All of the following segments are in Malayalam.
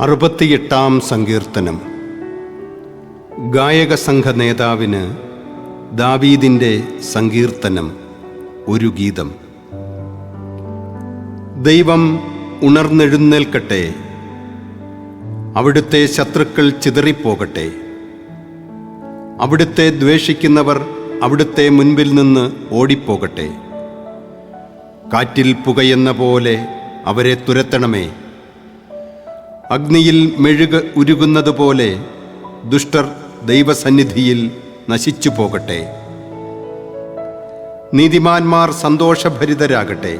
അറുപത്തിയെട്ടാം സങ്കീർത്തനം. ഗായക സംഘ നേതാവിന് ദാവീദിന്റെ സങ്കീർത്തനം ഒരു ഗീതം. ദൈവം ഉണർന്നെഴുന്നേൽക്കട്ടെ അവിടുത്തെ ശത്രുക്കൾ ചിതറിപ്പോകട്ടെ. അവിടുത്തെ ദ്വേഷിക്കുന്നവർ അവിടുത്തെ മുൻപിൽ നിന്ന് ഓടിപ്പോകട്ടെ. കാറ്റിൽ പുകയെന്ന പോലെ അവരെ തുരത്തണമേ അഗ്നിയിൽ മെഴുക് ഉരുകുന്നതുപോലെ ദുഷ്ടർ ദൈവസന്നിധിയിൽ നശിച്ചു പോകട്ടെ. നീതിമാന്മാർ സന്തോഷഭരിതരാകട്ടെ.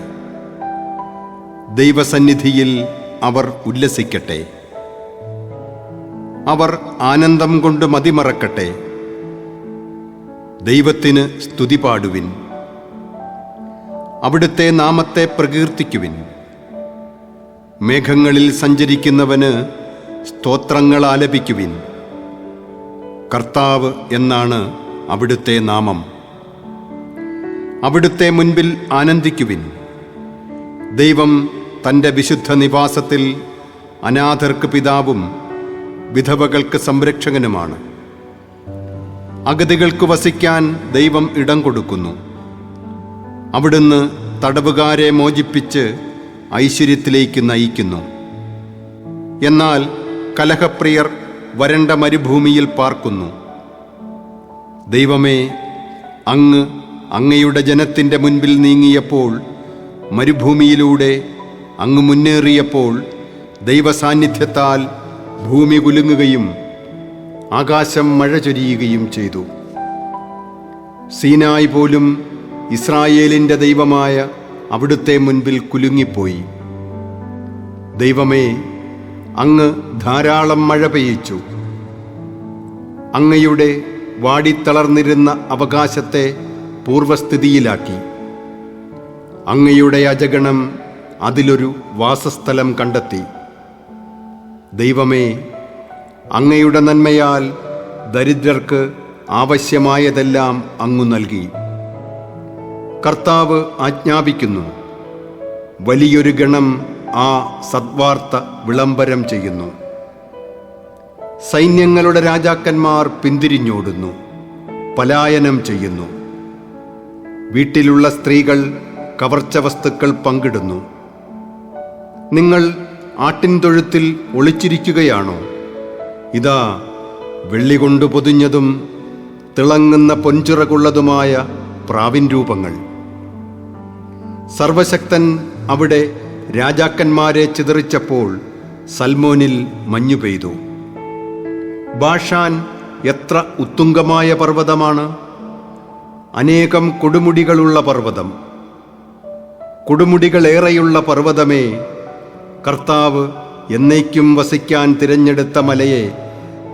ദൈവസന്നിധിയിൽ അവർ ഉല്ലസിക്കട്ടെ. അവർ ആനന്ദം കൊണ്ട് മതിമറക്കട്ടെ. ദൈവത്തിന് സ്തുതി പാടുവിൻ. അവിടുത്തെ നാമത്തെ പ്രകീർത്തിക്കുവിൻ. മേഘങ്ങളിൽ സഞ്ചരിക്കുന്നവന് സ്തോത്രങ്ങൾ ആലപിക്കുവിൻ. കർത്താവ് എന്നാണ് അവിടുത്തെ നാമം. അവിടുത്തെ മുൻപിൽ ആനന്ദിക്കുവിൻ. ദൈവം തന്റെ വിശുദ്ധ നിവാസത്തിൽ അനാഥർക്ക് പിതാവും വിധവകൾക്ക് സംരക്ഷകനുമാണ്. അഗതികൾക്ക് വസിക്കാൻ ദൈവം ഇടം കൊടുക്കുന്നു. അവിടുന്ന് തടവുകാരെ മോചിപ്പിച്ച് ഐശ്വര്യത്തിലേക്ക് നയിക്കുന്നു. എന്നാൽ കലഹപ്രിയർ വരണ്ട മരുഭൂമിയിൽ പാർക്കുന്നു. ദൈവമേ അങ്ങ് അങ്ങയുടെ ജനത്തിന്റെ മുൻപിൽ നീങ്ങിയപ്പോൾ മരുഭൂമിയിലൂടെ അങ്ങ് മുന്നേറിയപ്പോൾ ദൈവസാന്നിധ്യത്താൽ ഭൂമി കുലുങ്ങുകയും ആകാശം മഴ ചൊരിയുകയും ചെയ്തു. സീനായി പോലും ഇസ്രായേലിന്റെ ദൈവമായ അവിടുത്തെ മുൻപിൽ കുലുങ്ങിപ്പോയി. ദൈവമേ അങ്ങ് ധാരാളം മഴ പെയ്യിച്ചു. അങ്ങയുടെ വാടിത്തളർന്നിരുന്ന അവകാശത്തെ പൂർവസ്ഥിതിയിലാക്കി. അങ്ങയുടെ അജഗണം അതിലൊരു വാസസ്ഥലം കണ്ടെത്തി. ദൈവമേ അങ്ങയുടെ നന്മയാൽ ദരിദ്രർക്ക് ആവശ്യമായതെല്ലാം അങ്ങു നൽകി. കർത്താവ് ആജ്ഞാപിക്കുന്നു. വലിയൊരു ഗണം ആ സദ്വാർത്ത വിളംബരം ചെയ്യുന്നു. സൈന്യങ്ങളുടെ രാജാക്കന്മാർ പിന്തിരിഞ്ഞോടുന്നു. പലായനം ചെയ്യുന്നു. വീട്ടിലുള്ള സ്ത്രീകൾ കവർച്ച വസ്തുക്കൾ പങ്കിടുന്നു. നിങ്ങൾ ആട്ടിൻ തൊഴുത്തിൽ ഒളിച്ചിരിക്കുകയാണോ? ഇതാ വെള്ളി കൊണ്ട് പൊതിഞ്ഞതും തിളങ്ങുന്ന പൊൻചിറകുള്ളതുമായ പ്രാവിൻ രൂപങ്ങൾ. സർവശക്തൻ അവിടെ രാജാക്കന്മാരെ ചിതറിച്ചപ്പോൾ സൽമോനിൽ മഞ്ഞു പെയ്തു. ബാഷാൻ എത്ര ഉത്തുംഗമായ പർവതമാണ്. അനേകം കൊടുമുടികളുള്ള പർവതം. കൊടുമുടികളേറെയുള്ള പർവതമേ കർത്താവ് എന്നേക്കും വസിക്കാൻ തിരഞ്ഞെടുത്ത മലയെ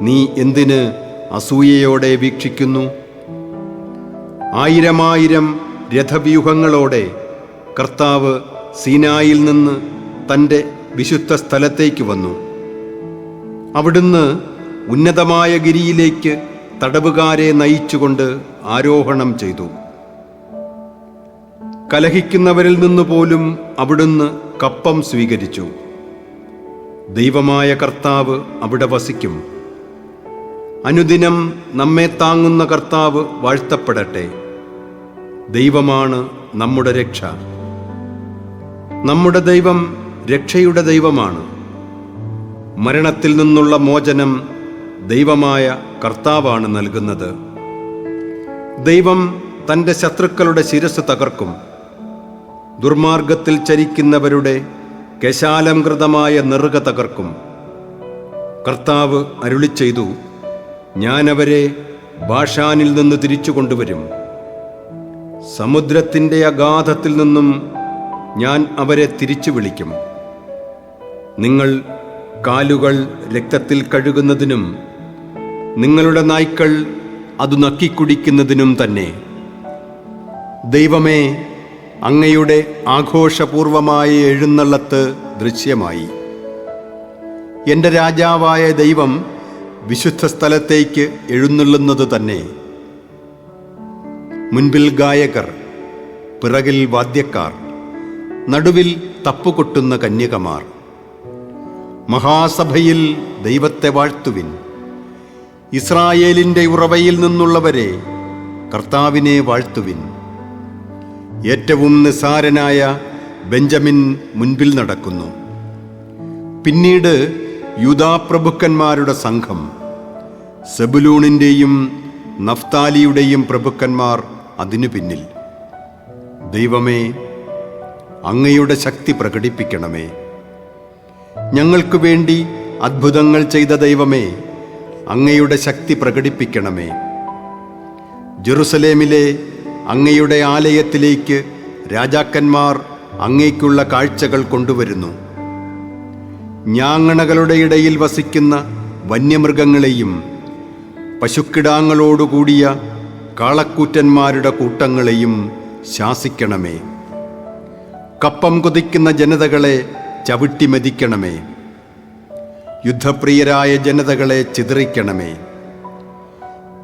നീ എന്തിന് അസൂയയോടെ വീക്ഷിക്കുന്നു? ആയിരമായിരം രഥവ്യൂഹങ്ങളോടെ കർത്താവ് സീനായിൽ നിന്ന് തന്റെ വിശുദ്ധ സ്ഥലത്തേക്ക് വന്നു. അവിടുന്ന് ഉന്നതമായ ഗിരിയിലേക്ക് തടവുകാരെ നയിച്ചുകൊണ്ട് ആരോഹണം ചെയ്തു. കലഹിക്കുന്നവരിൽ നിന്ന് പോലും അവിടുന്ന് കപ്പം സ്വീകരിച്ചു. ദൈവമായ കർത്താവ് അവിടെ വസിക്കും. അനുദിനം നമ്മെ താങ്ങുന്ന കർത്താവ് വാഴ്ത്തപ്പെടട്ടെ. ദൈവമാണ് നമ്മുടെ രക്ഷ. നമ്മുടെ ദൈവം രക്ഷയുടെ ദൈവമാണ്. മരണത്തിൽ നിന്നുള്ള മോചനം ദൈവമായ കർത്താവാണ് നൽകുന്നത്. ദൈവം തന്റെ ശത്രുക്കളുടെ ശിരസ് തകർക്കും. ദുർമാർഗത്തിൽ ചരിക്കുന്നവരുടെ കശാലംകൃതമായ നെറുക തകർക്കും. കർത്താവ് അരുളി ചെയ്തു ഞാനവരെ ഭാഷാനിൽ നിന്ന് തിരിച്ചു കൊണ്ടുവരും സമുദ്രത്തിന്റെ അഗാധത്തിൽ നിന്നും ഞാൻ അവരെ തിരിച്ചു വിളിക്കും. നിങ്ങൾ കാലുകൾ രക്തത്തിൽ കഴുകുന്നതിനും നിങ്ങളുടെ നായ്ക്കൾ അത് നക്കിക്കുടിക്കുന്നതിനും തന്നെ. ദൈവമേ അങ്ങയുടെ ആഘോഷപൂർവമായ എഴുന്നള്ളത്ത് ദൃശ്യമായി. എന്റെ രാജാവായ ദൈവം വിശുദ്ധ സ്ഥലത്തേക്ക് എഴുന്നള്ളുന്നത് തന്നെ. മുൻപിൽ ഗായകർ പിറകിൽ വാദ്യക്കാർ. നടുവിൽ തപ്പുകൊട്ടുന്ന കന്യകമാർ. മഹാസഭയിൽ ദൈവത്തെ വാഴ്ത്തുവിൻ. ഇസ്രായേലിന്റെ ഉറവയിൽ നിന്നുള്ളവരെ കർത്താവിനെ വാഴ്ത്തുവിൻ. ഏറ്റവും നിസാരനായ ബെഞ്ചമിൻ മുൻപിൽ നടക്കുന്നു. പിന്നീട് യൂതാപ്രഭുക്കന്മാരുടെ സംഘം സെബുലൂണിന്റെയും നഫ്താലിയുടെയും പ്രഭുക്കന്മാർ അതിനു പിന്നിൽ. ദൈവമേ അങ്ങയുടെ ശക്തി പ്രകടിപ്പിക്കണമേ. ഞങ്ങൾക്ക് വേണ്ടി അത്ഭുതങ്ങൾ ചെയ്ത ദൈവമേ അങ്ങയുടെ ശക്തി പ്രകടിപ്പിക്കണമേ. ജെറുസലേമിലെ അങ്ങയുടെ ആലയത്തിലേക്ക് രാജാക്കന്മാർ അങ്ങേക്കുള്ള കാഴ്ചകൾ കൊണ്ടുവരുന്നു. ഞാങ്ങണകളുടെ ഇടയിൽ വസിക്കുന്ന വന്യമൃഗങ്ങളെയും പശുക്കിടാങ്ങളോടുകൂടിയ കാളക്കൂറ്റന്മാരുടെ കൂട്ടങ്ങളെയും ശാസിക്കണമേ. കപ്പം കൊതിക്കുന്ന ജനതകളെ ചവിട്ടി മെതിക്കണമേ. യുദ്ധപ്രിയരായ ജനതകളെ ചിതറിക്കണമേ.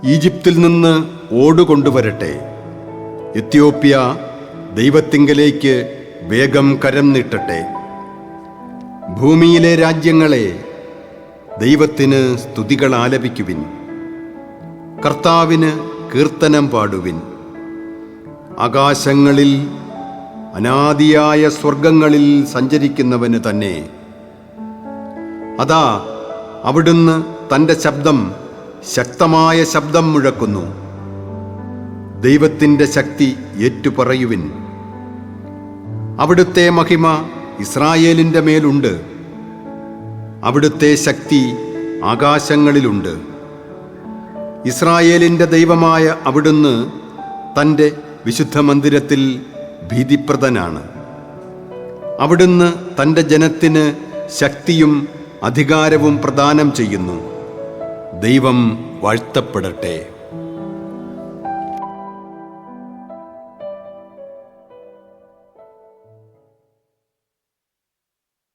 ഈജിപ്തിൽ നിന്ന് ഓടുകൊണ്ടുവരട്ടെ. എത്യോപ്യ ദൈവത്തിങ്കലേക്ക് വേഗം കരം നീട്ടട്ടെ. ഭൂമിയിലെ രാജ്യങ്ങളെ ദൈവത്തിന് സ്തുതികൾ ആലപിക്കുവിൻ കർത്താവിന് കീർത്തനം പാടുവിൻ. ആകാശങ്ങളിൽ അനാദിയായ സ്വർഗങ്ങളിൽ സഞ്ചരിക്കുന്നവന് തന്നെ. അതാ അവിടുന്ന് തന്റെ ശബ്ദം ശക്തമായ ശബ്ദം മുഴക്കുന്നു. ദൈവത്തിന്റെ ശക്തി ഏറ്റുപറയുവിൻ. അവിടുത്തെ മഹിമ ഇസ്രായേലിന്റെ മേലുണ്ട്. അവിടുത്തെ ശക്തി ആകാശങ്ങളിലുണ്ട്. ഇസ്രായേലിന്റെ ദൈവമായ അവിടുന്ന് തന്റെ വിശുദ്ധ മന്ദിരത്തിൽ ഭീതിപ്രദനാണ്. അവിടുന്ന് തന്റെ ജനത്തിന് ശക്തിയും അധികാരവും പ്രദാനം ചെയ്യുന്നു. ദൈവം വാഴ്ത്തപ്പെടട്ടെ.